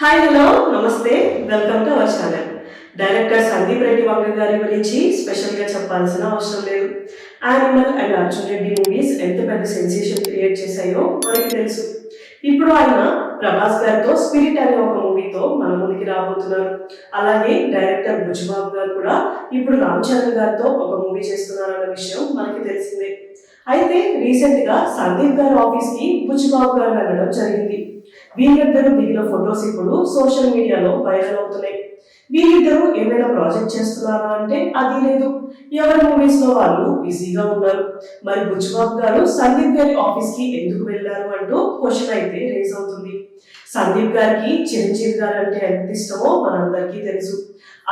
Hi hello నమస్తే welcome to our channel director Sandeep Reddy Vanga గారి గురించి స్పెషల్గా చెప్పాల్సిన అవసరం లేదు. Animal and Arjun Reddy movies ఎంత పెద్ద సెన్సేషన్ క్రియేట్ చేశాయో మనకి తెలుసు. ఇప్పుడు ఆయన ప్రభాస్ గారితో స్పిరిట్ అనే ఒక మూవీతో మన ముందుకి రాబోతున్నారు. అలాగే డైరెక్టర్ బుజ్బాబు గారు కూడా ఇప్పుడు రామ్ చరణ్ గారితో ఒక మూవీ చేస్తున్నారన్న విషయం మనకి తెలిసిందే. అయితే రీసెంట్గా సందీప్ గారి ఆఫీస్కి కి గారు వెళ్ళడం జరిగింది. వీరిద్దరూ దిగిన ఫొటోస్ ఇప్పుడు సోషల్ మీడియాలో వైరల్ అవుతున్నాయి. వీరిద్దరూ ఏమైనా ప్రాజెక్ట్ చేస్తున్నారా అంటే అది లేదు. ఎవరి మూవీస్లో వాళ్ళు బిజీగా ఉన్నారు. మరి బుజ్బాబు గారు సందీప్ గారి ఆఫీస్కి ఎందుకు వెళ్ళారు అంటూ క్వశ్చన్ అయితే రేజ్ అవుతుంది. సందీప్ గారికి చిరంజీవి గారు అంటే ఎంత ఇష్టమో మనందరికీ తెలుసు.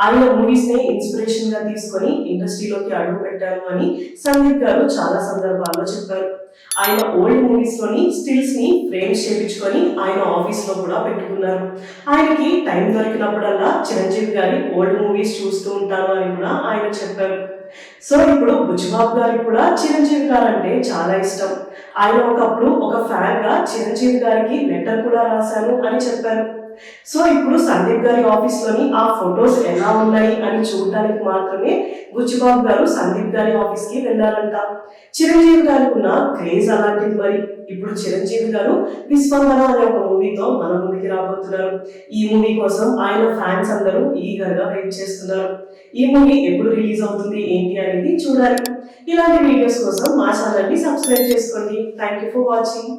ఆయన మూవీస్ని ఇన్స్పిరేషన్గా తీసుకొని ఇండస్ట్రీలోకి అడుగు పెట్టారు అని సందీప్ గారు చాలా సందర్భాల్లో చెప్పారు. ఆయన ఓల్డ్ మూవీస్లోని స్టిల్స్ని ఫ్రేమ్స్ చేపించుకొని ఆయన ఆఫీస్లో కూడా పెట్టుకున్నారు. ఆయనకి టైం దొరికినప్పుడల్లా చిరంజీవి గారి ఓల్డ్ మూవీస్ చూస్తూ ఉంటాను అని కూడా ఆయన చెప్పారు. సో ఇప్పుడు బుజ్జిబాబు గారికి కూడా చిరంజీవి గారు అంటే చాలా ఇష్టం. ఆయన ఒకప్పుడు ఒక ఫ్యాన్గా చిరంజీవి గారికి లెటర్ కూడా రాశాను అని చెప్పారు. సో ఇప్పుడు సందీప్ గారి ఆఫీస్లోని ఆ ఫొటోస్ ఎలా ఉన్నాయి అని చూడడానికి మాత్రమే బుచ్చిబాబు గారు సందీప్ గారి ఆఫీస్కి వెళ్ళారంట. చిరంజీవి గారికి ఉన్న క్రేజ్ అలాంటిది మరి. ఇప్పుడు చిరంజీవి గారు విశ్వంబర అనే ఒక మూవీతో మన ముందుకి రాబోతున్నారు. ఈ మూవీ కోసం ఆయన ఫ్యాన్స్ అందరూ ఈగర్గా వెయిట్ చేస్తున్నారు. ఈ మూవీ ఎప్పుడు రిలీజ్ అవుతుంది ఏంటి అనేది చూడాలి. ఇలాంటి వీడియోస్ కోసం మా ఛానల్ని సబ్స్క్రైబ్ చేసుకోండి. Thank you for watching